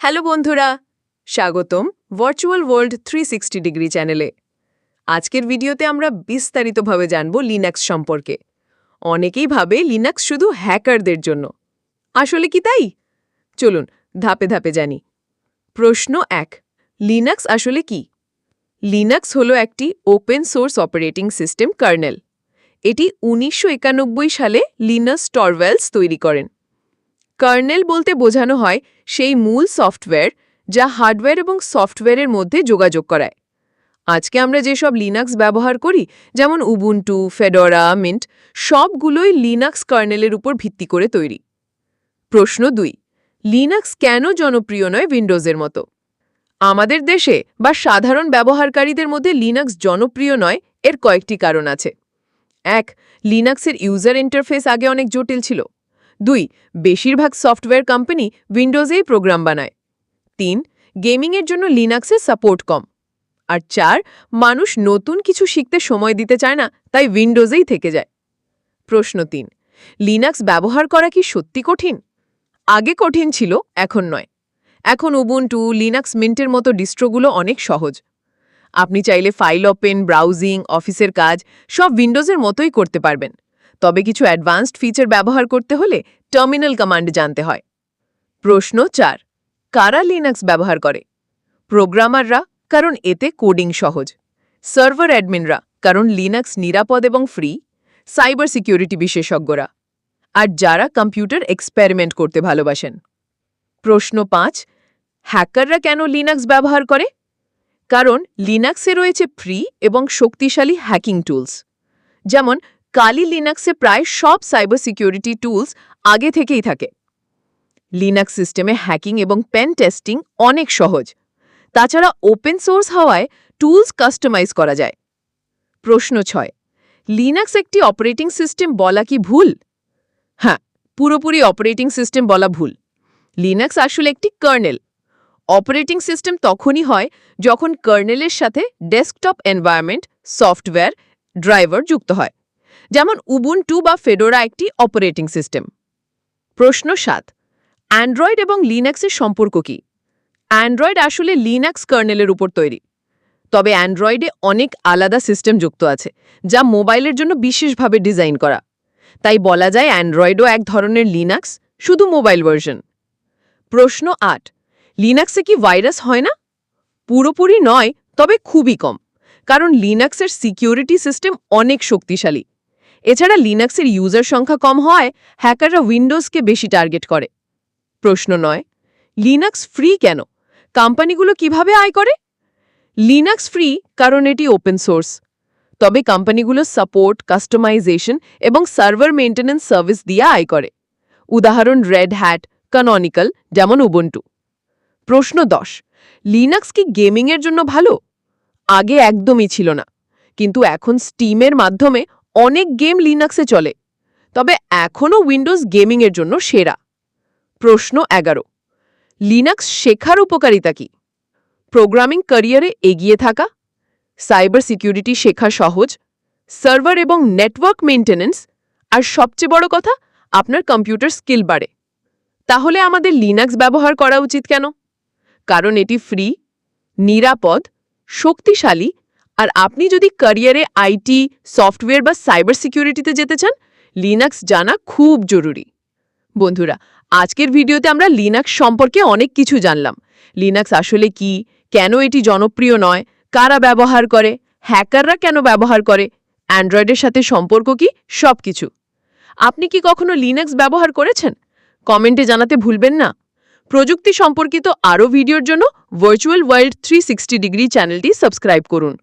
Hello বন্ধুরা, স্বাগতম virtual world three sixty degree চ্যানেলে আজকের ভিডিওতে আমরা বিস্তারিতভাবে জানব লিনাক্স সম্পর্কে। অনেকেই ভাবে লিনাক্স শুধু হ্যাকারদের জন্য। আসলে কি তাই? চলুন ধাপে ধাপে জানি। প্রশ্ন এক লিনাক্স আসলে কি? লিনাক্স হলো একটি open source operating system kernel এটি উনিশশো একানব্বই সালে লিনাস টরভেলস তৈরি করেন। কার্নেল বলতে বোঝানো হয় সেই মূল সফটওয়্যার যা হার্ডওয়্যার এবং সফটওয়্যারের মধ্যে যোগাযোগ করায়। আজকে আমরা যেসব লিনাক্স ব্যবহার করি, যেমন উবুন্টু, ফেডোরা, মিন্ট, সবগুলোই লিনাক্স কার্নেলের উপর ভিত্তি করে তৈরি। প্রশ্ন দুই, লিনাক্স কেন জনপ্রিয় নয় উইন্ডোজের মতো? আমাদের দেশে বা সাধারণ ব্যবহারকারীদের মধ্যে লিনাক্স জনপ্রিয় নয় এর কয়েকটি কারণ আছে। এক, লিনাক্সের ইউজার ইন্টারফেস আগে অনেক জটিল ছিল। দুই, বেশিরভাগ সফটওয়্যার কোম্পানি উইন্ডোজেই প্রোগ্রাম বানায়। তিন গেমিংয়ের জন্য লিনাক্সের সাপোর্ট কম। আর চার, মানুষ নতুন কিছু শিখতে সময় দিতে চায় না, তাই উইন্ডোজেই থেকে যায়। প্রশ্ন তিন লিনাক্স ব্যবহার করা কি সত্যি কঠিন? আগে কঠিন ছিল, এখন নয়। এখন উবুন্টু লিনাক্স মিন্টের মতো ডিস্ট্রোগুলো অনেক সহজ। আপনি চাইলে ফাইল ওপেন ব্রাউজিং অফিসের কাজ, সব উইন্ডোজের মতোই করতে পারবেন। তবে কিছু অ্যাডভান্সড ফিচার ব্যবহার করতে হলে টার্মিনাল কমান্ড জানতে হয়। প্রশ্ন চার, কারা লিনাক্স ব্যবহার করে? প্রোগ্রামাররা, কারণ এতে কোডিং সহজ। সার্ভার অ্যাডমিনরা, কারণ লিনাক্স নিরাপদ এবং ফ্রি। সাইবার সিকিউরিটি বিশেষজ্ঞরা। আর যারা কম্পিউটার এক্সপেরিমেন্ট করতে ভালোবাসেন। প্রশ্ন পাঁচ, হ্যাকাররা কেন লিনাক্স ব্যবহার করে? কারণ লিনাক্সে রয়েছে ফ্রি এবং শক্তিশালী হ্যাকিং টুলস। যেমন কালি লিনাক্সে প্রায় সব সাইবার সিকিউরিটি টুলস আগে থেকেই থাকে। লিনাক্স সিস্টেমে হ্যাকিং এবং পেন টেস্টিং অনেক সহজ। তাছাড়া ওপেন সোর্স হওয়ায় টুলস কাস্টমাইজ করা যায়। প্রশ্ন ছয়, লিনাক্স একটি অপারেটিং সিস্টেম বলা কি ভুল? হ্যাঁ পুরোপুরি অপারেটিং সিস্টেম বলা ভুল। লিনাক্স আসলে একটি কার্নেল অপারেটিং সিস্টেম তখনই হয় যখন কার্নেলের সাথে ডেস্কটপ এনভায়রনমেন্ট সফটওয়্যার ড্রাইভার যুক্ত হয়। যেমন উবুন্টু বা ফেডোরা একটি অপারেটিং সিস্টেম প্রশ্ন সাত অ্যান্ড্রয়েড এবং লিনাক্সের সম্পর্ক কি? অ্যান্ড্রয়েড আসলে লিনাক্স কার্নেলের উপর তৈরি। তবে অ্যান্ড্রয়েডে অনেক আলাদা সিস্টেম যুক্ত আছে, যা মোবাইলের জন্য বিশেষভাবে ডিজাইন করা। তাই বলা যায় অ্যান্ড্রয়েডও এক ধরনের লিনাক্স শুধু মোবাইল ভার্সন প্রশ্ন আট লিনাক্সে কি ভাইরাস হয় না? পুরোপুরি নয়, তবে খুবই কম, কারণ লিনাক্সের সিকিউরিটি সিস্টেম অনেক শক্তিশালী। এছাড়া লিনাক্সের ইউজার সংখ্যা কম হয় হ্যাকাররা উইন্ডোজকে বেশি টার্গেট করে। প্রশ্ন নয় লিনাক্স ফ্রি কেন? কোম্পানিগুলো কীভাবে আয় করে? লিনাক্স ফ্রি কারণ এটি ওপেন সোর্স তবে কোম্পানিগুলো সাপোর্ট কাস্টমাইজেশন এবং সার্ভার মেইনটেন্যান্স সার্ভিস দিয়ে আয় করে। উদাহরণ রেড হ্যাট কাননিক্যাল যেমন উবন্টু প্রশ্ন দশ লিনাক্স কি গেমিংয়ের জন্য ভালো? আগে একদমই ছিল না। কিন্তু এখন স্টিমের মাধ্যমে অনেক গেম লিনাক্সে চলে। তবে এখনও উইন্ডোজ গেমিংয়ের জন্য সেরা। প্রশ্ন এগারো। লিনাক্স শেখার উপকারিতা কি? প্রোগ্রামিং ক্যারিয়ারে এগিয়ে থাকা? সাইবার সিকিউরিটি শেখা সহজ? সার্ভার এবং নেটওয়ার্ক মেইনটেন্যান্স আর সবচেয়ে বড় কথা, আপনার কম্পিউটার স্কিল বাড়ে। তাহলে আমাদের লিনাক্স ব্যবহার করা উচিত কেন? কারণ এটি ফ্রি নিরাপদ, শক্তিশালী আর আপনি যদি ক্যারিয়ারে আইটি সফটওয়্যার বা সাইবার সিকিউরিটিতে যেতে চান লিনাক্স জানা খুব জরুরি। বন্ধুরা, আজকের ভিডিওতে আমরা লিনাক্স সম্পর্কে অনেক কিছু জানলাম। লিনাক্স আসলে কি? কেন এটি জনপ্রিয় নয়? কারা ব্যবহার করে? হ্যাকাররা কেন ব্যবহার করে? অ্যান্ড্রয়েডের সাথে সম্পর্ক কি? সব কিছু আপনি কি কখনো লিনাক্স ব্যবহার করেছেন? কমেন্টে জানাতে ভুলবেন না। প্রযুক্তি সম্পর্কিত আরও ভিডিওর জন্য ভার্চুয়াল ওয়ার্ল্ড থ্রি ডিগ্রি চ্যানেলটি সাবস্ক্রাইব করুন।